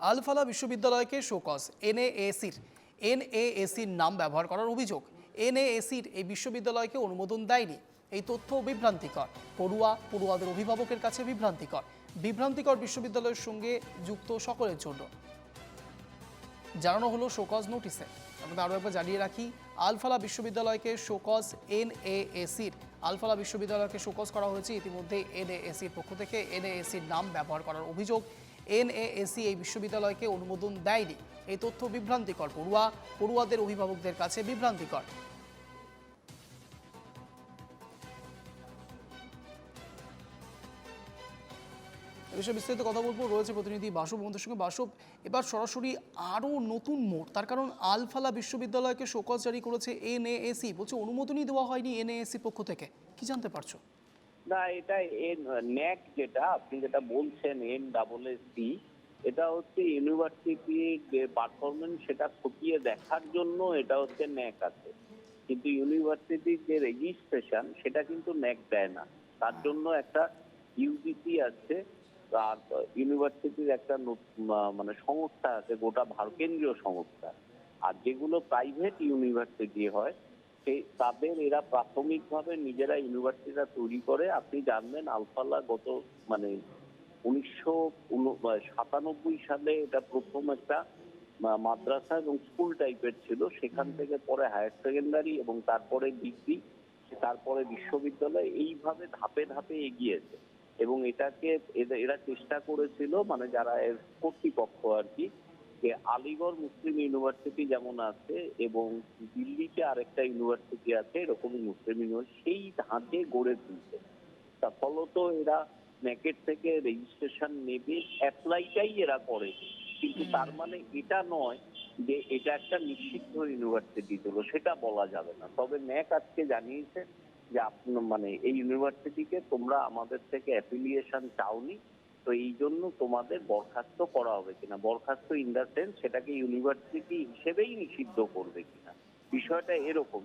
Al Falah বিশ্ববিদ্যালয়কে show cause, এনএএসির এনএএসির নাম ব্যবহার করার অভিযোগ। এনএএসির এই বিশ্ববিদ্যালয়কে অনুমোদন দেয়নি। এই তথ্য বিভ্রান্তিকর। পড়ুয়া, পড়ুয়াদের অভিভাবকের কাছে বিভ্রান্তিকর। বিভ্রান্তিকর বিশ্ববিদ্যালয়ের সঙ্গে যুক্ত সকলের জন্য। জানানো হলো শোকজ নোটিসে। আপনাদের আরও একবার জানিয়ে রাখি, আলফালা বিশ্ববিদ্যালয়কে শোকজ, এনএএসির আলফালা বিশ্ববিদ্যালয়কে শোকজ করা হয়েছে। ইতিমধ্যে এনএএসির পক্ষ থেকে এনএএসির নাম ব্যবহার করার অভিযোগ এনএএসি এই বিশ্ববিদ্যালয়কে অনুমোদন দেয়নি। এই তথ্য বিভ্রান্তিকর পড়ুয়া, পড়ুয়াদের অভিভাবকদের কাছে বিভ্রান্তিকর। বিষয়ে বিস্তারিত কথা বলব। রয়েছে প্রতিনিধি বাসব বন্ধুর সঙ্গে। বাসব এবার সরাসরি আরও নতুন মোড়। তার কারণ আলফালা বিশ্ববিদ্যালয়কে শোকজ জারি করেছে এনএএসি। বলছে, অনুমোদনই দেওয়া হয়নি এনএএসি পক্ষ থেকে। কি জানতে পারছ? না, এটা এন ন্যাক যেটা, আপনি যেটা বলছেন এন ডাবল এস সি এটা হচ্ছে ইউনিভার্সিটির যে পারফরমেন্স সেটা খতিয়ে দেখার জন্য এটা হচ্ছে ন্যাক আছে। কিন্তু ইউনিভার্সিটির যে রেজিস্ট্রেশন সেটা কিন্তু ন্যাক দেয় না। তার জন্য একটা ইউজিসি আছে আর ইউনিভার্সিটির একটা মানে সংস্থা আছে, গোটা ভারত কেন্দ্রীয় সংস্থা। আর যেগুলো প্রাইভেট ইউনিভার্সিটি হয় তাদের এরা প্রাথমিকভাবে নিজেরা ইউনিভার্সিটিটা তৈরি করে। আপনি জানবেন আলফালা গত মানে উনিশশো সাতানব্বই সালে এটা প্রথম একটা মাদ্রাসা এবং স্কুল টাইপের ছিল। সেখান থেকে পরে হায়ার সেকেন্ডারি এবং তারপরে ডিগ্রি তারপরে বিশ্ববিদ্যালয় এইভাবে ধাপে ধাপে এগিয়েছে। এবং এটাকে এরা- এরা চেষ্টা করেছিল মানে যারা এর কর্তৃপক্ষ আর কি যে আলিগড় মুসলিম ইউনিভার্সিটি যেমন আছে এবং দিল্লিতে আরেকটা ইউনিভার্সিটি আছে এরকমই মুসলিম ইউনিভার্সিটি সেই ধাঁচে গড়ে তুলছে। তা ফলত এরা ন্যাকেট থেকে রেজিস্ট্রেশন নেবে অ্যাপ্লাইটাই এরা করে। কিন্তু তার মানে এটা নয় যে এটা একটা নিষিদ্ধ ইউনিভার্সিটি হলো সেটা বলা যাবে না। তবে ন্যাক আজকে জানিয়েছে যে আপনার মানে এই ইউনিভার্সিটিকে তোমরা আমাদের থেকে অ্যাফিলিয়েশন চাওনি তো এই জন্য তোমাদের বরখাস্ত করা হবে কিনা? বরখাস্ত ইন দ্য সেন্স সেটাকে ইউনিভার্সিটি হিসেবেই নিষিদ্ধ করবে কিনা? বিষয়টা এরকম।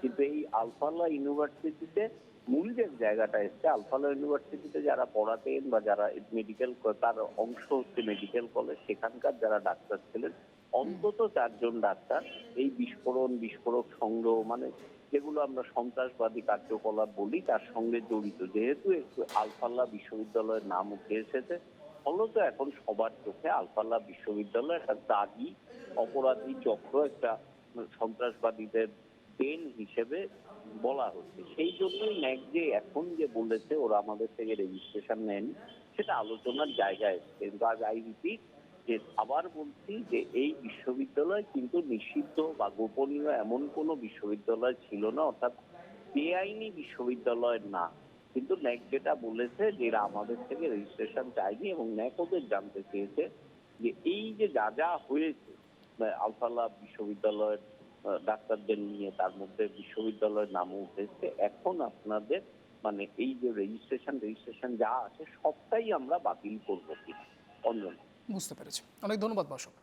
কিন্তু এই আলফালা ইউনিভার্সিটিতে মূল যে জায়গাটা এসছে। আলফালা ইউনিভার্সিটিতে যারা পড়াতেন বা যারা মেডিকেল তার অংশ হচ্ছে মেডিকেল কলেজ সেখানকার যারা ডাক্তার ছিলেন, অন্তত চারজন ডাক্তার এই বিস্ফোরণ, বিস্ফোরক সংগ্রহ মানে যেগুলো আমরা সন্ত্রাসবাদী কার্যকলাপ বলি, তার সঙ্গে জড়িত। যেহেতু একটু আলফাল্লা বিশ্ববিদ্যালয়ের নাম উঠে এসেছে, ফলত এখন সবার চোখে আলফাল্লা বিশ্ববিদ্যালয় একটা দাগি, অপরাধী চক্র, একটা সন্ত্রাসবাদীদের দেন হিসেবে বলা হচ্ছে। সেই জন্যই ন্যাক যে এখন যে বলেছে, ওরা আমাদের থেকে রেজিস্ট্রেশন নেন সেটা আলোচনার জায়গায় এসছে। কিন্তু আজ আই যে আবার বলছি যে এই বিশ্ববিদ্যালয় কিন্তু নিষিদ্ধ বা গোপনীয় এমন কোনো বিশ্ববিদ্যালয় ছিল না, অর্থাৎ বেআইনি বিশ্ববিদ্যালয় না। কিন্তু ন্যাক যেটা বলেছে যে এরা আমাদের থেকে রেজিস্ট্রেশন চায়নি এবং ন্যাক ওদের জানতে চেয়েছে যে এই যে যা যা হয়েছে বা আলফালা বিশ্ববিদ্যালয়ের ডাক্তারদের নিয়ে তার মধ্যে বিশ্ববিদ্যালয়ের নামও উঠেছে, এখন আপনাদের মানে এই যে রেজিস্ট্রেশন রেজিস্ট্রেশন যা আছে সবটাই আমরা বাতিল করব কিনা, অঞ্জন। বুঝতে পেরেছি। অনেক ধন্যবাদ বাসক